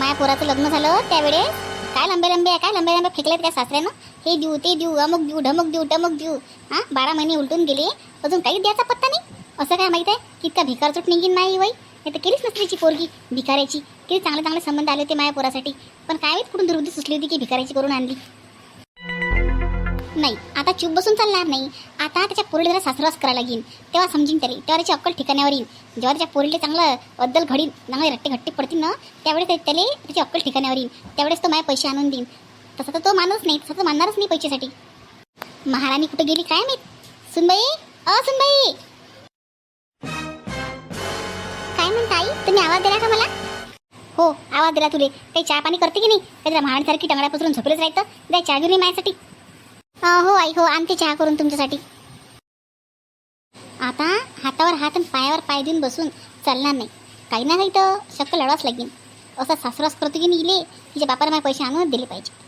माया पोराचं लग्न झालं त्यावेळेस. काय लंबे लंबे काय लंबे लंबे फेकलेत काय सासऱ्यानं? हे देऊ ते देऊ अमुक देऊ ढमक देऊ ढमक देऊ. हां बारा महिने उलटून गेले. अजून काही द्यायचा पत्ता नाही. असं काय माहीत आहे? की इतका भिकारचोट निघीन नाही वय. नाही तर केलीच नसलीची पोरगी भिकाऱ्याची. किती चांगले चांगले संबंध आले होते माया पोरासाठी. पण काय माहीत कुठून दुर्बुद्धी सुचली होती की भिकाऱ्याची करून आणली. नाही. आता चूप बसून चालणार नाही. आता त्याच्या पोरीला जरा करायला लागेल तेव्हा समजीन त्याला. तेव्हा त्याची अक्कल ठिकाण्यावर येईन. जेव्हा त्याच्या पोरीला चांगलं अद्दल घडील चांगले रट्टे घट्टे पडतील ना त्यावेळेस त्याला त्याची अक्कल ठिकाण्यावर येईन. त्यावेळेस तो माझे पैसे आणून देईन. तसं तर तो माणूस नाही. तसं तर मानणारच नाही पैशासाठी. महाराणी कुठे गेली काय माहीत? सुनबाई? अ सुनबाई! काय म्हणता आई? तुम्ही आवाज दिला का मला? हो आवाज दिला तुले. काही चहा पाणी करते की नाही? त्याच्या महाडसारखी टंगड्या पसरून झोपलेच राहतं. द्या चहा घेऊन माझ्यासाठी. हो आई हो आणते चहा करून तुमच्यासाठी. आता हातावर हात आणि पायावर पाय देऊन बसून चालणार नाही. काही ना काही तर शक्क लढवाच लागेल. असा सासरास करतो की नाही इले तिच्या बापाला माझे पैसे आणूनच दिले पाहिजे.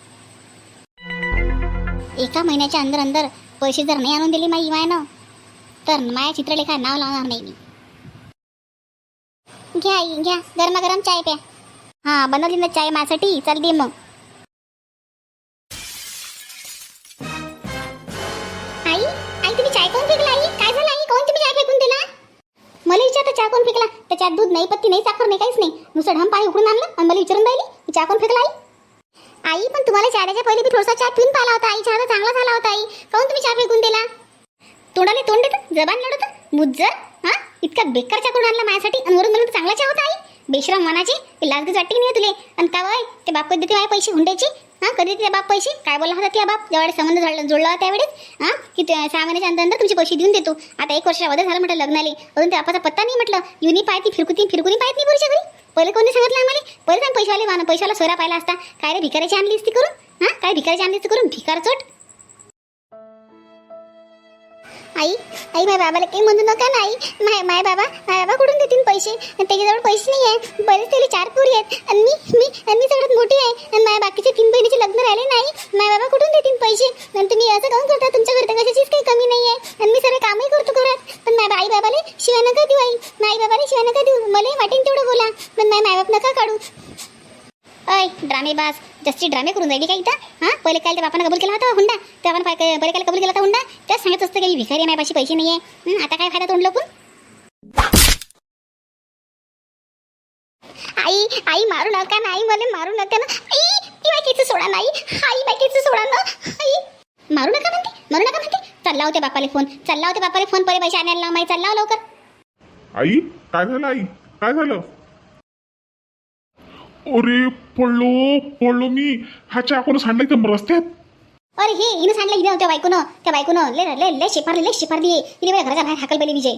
एका महिन्याच्या अंदर अंदर पैसे जर नाही आणून दिले माई इवायनं तर माया चित्रलेखा नाव लावणार नाही मी. घ्या आई घ्या. गरमागरम चाय प्या. हां बनवली ना चाय माझ्यासाठी चल दे मग. कोण फेकला आई काय झालं आई कोण तुम्ही काय फेकून दिला मला विचारतं चहा कोण फेकला. त्याच्यात दूध नाही पत्ती नाही साखर नाही काहीच नाही. नुसतं ढम पाणी उकडून आणलं आणि मला विचारून राहिली चहा कोण फेकला आई आई पण तुम्हाला चहाच्या पहिले मी थोडासा चहा पिऊन पाहिला होता. आई चहा चांगला झाला होता आई. काऊन तुम्ही चहा फेकून दिला? तोंडाने तोंड देतं? जबान लढत मुज्जर? हा? इतका बेकार चहा करून आणला माझ्यासाठी आणि वरून मला चांगला चहा होता आई. बेशरम मनाची ते लाजगीच वाटते की नाही तुले? आणि का वय ते बापत देते माझे पैसे हुंड्याचे. हां कधी त्या बाप पैसे? काय बोलला होता त्या बाप? ज्यावेळेस संबंध झाला जोडला होता त्यावेळेस? हां? की सहा महिन्याच्या अंतर तुमचे पैसे देऊन देतो. आता एक वर्षा अगोदर झालं म्हटलं लग्नाले. अजून त्या बापाचा पत्ता नाही म्हटलं. युनी पाहती फिरकुती फिरकुनी पाहत नाही पुरुषा घरी. पहिले कोणी सांगितलं आम्हाला? पहिले सांग पैशावाले मान पैशाला सोरा पाहिला असता. काय रे भिकाऱ्याची आणली असती करून? हां? काय भिकाऱ्याची आणली असती करून? भिकार चोट? आई आई माझ्या बाबाला काही म्हणू नका ना आई. माय माय बाबा माय बाबा कुठून देतील पैसे? त्याच्याजवळ पैसे नाही आहे बरेच त्याला चार पुरी आहेत आणि मी मी आणि मी सगळ्यात मोठी आहे आणि माझ्या बाकीचे तीन बहिणीचे लग्न राहिले नाही माय बाबा कुठून देतील पैसे आणि तुम्ही असं काऊन करता तुमच्या घरच्या कशाचीच काही कमी नाही आहे आणि मी सगळे कामही करतो घरात पण माझ्या आई बाबाले शिवाय नका देऊ बाबाने शिवाय नका देऊ. मला वाटेन तेवढं बोला. पण माझ्या मायबाप नका काढू. अय ड्रामेबाज जास्ती ड्रामे करून राहिली का इथं? हां? पहिले काय त्या बापानं कबूल केला होता हुंडा? त्या बापानं पहिले काय कबूल केला होता हुंडा? त्या सांगत असतं की भिकारी माझ्यापाशी पैसे नाही आहे आता काय फायदा तोंड लपून? आई आई मारू नका नाही मला मारू नका ना. आई ती बाकीचं सोडा नाही आई. बाकीचं सोडा ना. आई. मारू नका म्हणते मारू नका म्हणते. चालला होते बापाले फोन. चालला होते बापाले फोन. पहिले पैसे आणायला लाव चालला हो लवकर. आई काय झालं आई? काय झालं? अरे पडलो पडलो मी. हा चाकून सांडला इथं रस्त्यात. अरे हे हिनं सांगलं हिनं त्या बायकोनं. त्या बायकोनं ले ले ले शेफारली ले शेफारली हिने माझ्या घराच्या बाहेर हाकल पहिले विजय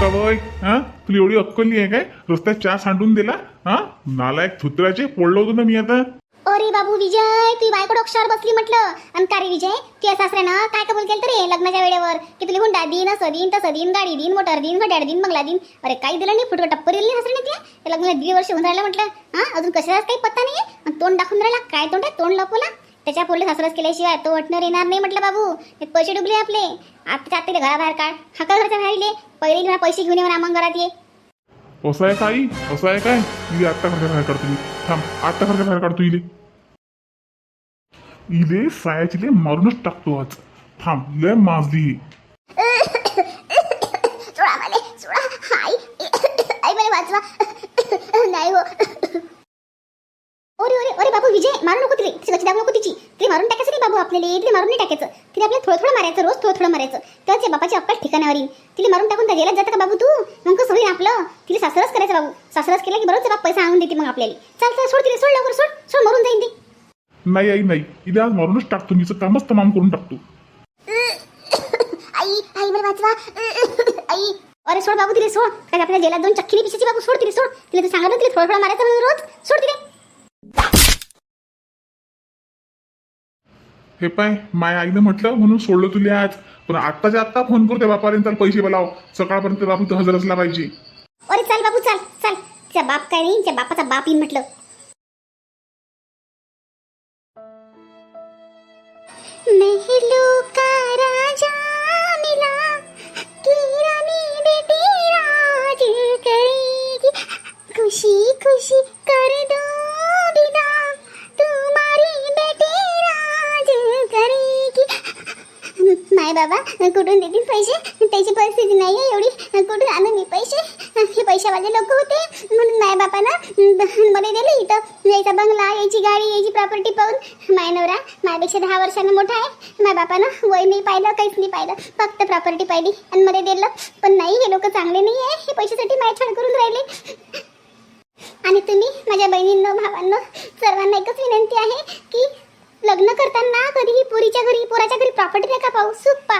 का बाय हा? तुला एवढी अक्कल नाही आहे काय? रस्त्यात चहा सांडून दिला हा? नालायक थुत्राचे पडलो होतो ना मी आता. अरे बाबू विजय तू बायको डोक्षावर बसली म्हटलं. आणि का रे विजय तुझ्या सासऱ्यानं काय कबूल केलं तरी लग्नाच्या वेळेवर? की तुला हुंडा दिन असं दिन तसं दिन गाडी दिन मोटर दिन घड्याळ दिन बंगला दिन? अरे काही दिलं नाही फुटकं टप्पर दिली सासऱ्याने त्या लग्नाला दीड वर्ष होऊन राहिलं म्हटलं. हा अजून कशाचाच काही पत्ता नाही आणि तोंड दाखवून राहिला. काय तोंड आहे? तोंड लपवला. त्याच्या पोरले सासरच केल्याशिवाय तो वटणार येणार नाही म्हटलं बाबू. हे पैसे डुबले आपले. आता आत्ता घराबाहेर काढ. हाका घरच्या बाहेर इले. पहिले पैसे घेऊन येऊन आमंग घरात ये. असं आहे काही असं आहे काय इले आत्ता घरच्या बाहेर काढतो मी थांब आत्ता घरच्या बाहेर काढतो इले इले सायाची ले मारूनच टाकतो आज थांब लय माजली ही. मला सोडा आई आई मला वाचवा नाही हो अरे अरे अरे बाबू विजय मारू तिची गच्ची दाबू नको तिची. तिला मारून टाकायचं नाही बाबू आपल्याला. तिला मारून नाही टाकायचं. तिला आपल्याला थोडं थोडं मारायचं रोज थोडं थोडं मारायचं. तर त्या बापाची अक्कल ठिकाणावर येईल. तिला मारून टाकून त्या जेलात जातं का बाबू तू? मग कसं होईल आपलं? तिला सासरच करायचं बाबू. सासरच केलं की बरोबर बाप पैसा आणून देते मग आपल्याला. चाल चाल सोड तिला सोड लवकर सोड. सोड मरून जाईन ती. नाही आई नाही. इले आज मारूनच टाकतो. मीचं कामच तमाम करून टाकतो. आई आई मला वाचवा. आई. अरे सोड बाबू तिला सोड. काय आपल्या जेलात दोन चक्की पिसाची बाबू. सोड तिला सोड. तिला तू सांगितलं तिला थोडं थोडं मारायचं रोज. सोड तिला. हे पाय माया आईनं म्हटलं म्हणून सोडलं तुला आज. पण आत्ताच्या आत्ता फोन करू त्या पैसे बोलाव. सकाळपर्यंत बापू तर हजर असला पाहिजे. अरे चल बाबू चाल चाल. त्या बाप काय नाही त्या बापाचा बाप येईन म्हटलं. महलों बाबा कुठून देतील पैसे? त्याची परिस्थिती नाही आहे एवढी. कुठून आणून मी पैसे? हे पैशावाले लोक होते. म्हणून माझ्या बापानं मला दिले इथं. यायचा बंगला यायची गाडी यायची प्रॉपर्टी पाहून. माय नवरा माझ्यापेक्षा दहा वर्षानं मोठा आहे. माझ्या बापानं वय नाही पाहिलं काहीच नाही पाहिलं. फक्त प्रॉपर्टी पाहिली आणि मला दिलं. पण नाही हे लोक चांगले नाही आहे हे पैशासाठी माय छान करून राहिले. आणि तुम्ही माझ्या बहिणींना भावांना सर्वांना एकच विनंती आहे की लग्न करताना कधीही पुरीच्या घरी पोराच्या घरी प्रॉपर्टी नका पाहू? सुख पा.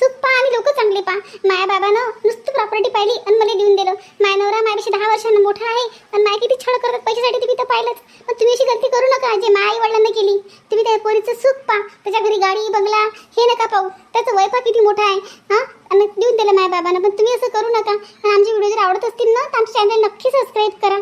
सुख पा आणि लोक चांगले पा. माया बाबानं नुसतं प्रॉपर्टी पाहिली आणि मला देऊन दिलं. माय नवरा माझ्यापेक्षा दहा वर्षांना मोठा आहे आणि माय किती छळ करतात पैशासाठी तुम्ही तर पाहिलंच. पण तुम्ही अशी गलती करू नका जे माय आई वडिलांना केली. तुम्ही त्या पोरीचं सुख पा. त्याच्या घरी गाडी बंगला हे नका पाहू. त्याचं वय पा किती मोठं आहे हां? आणि देऊन दिलं माय बाबानं. पण तुम्ही असं करू नका. आणि आमचे व्हिडिओ जर आवडत असतील ना तर आमच्या चॅनल नक्की सबस्क्राईब करा.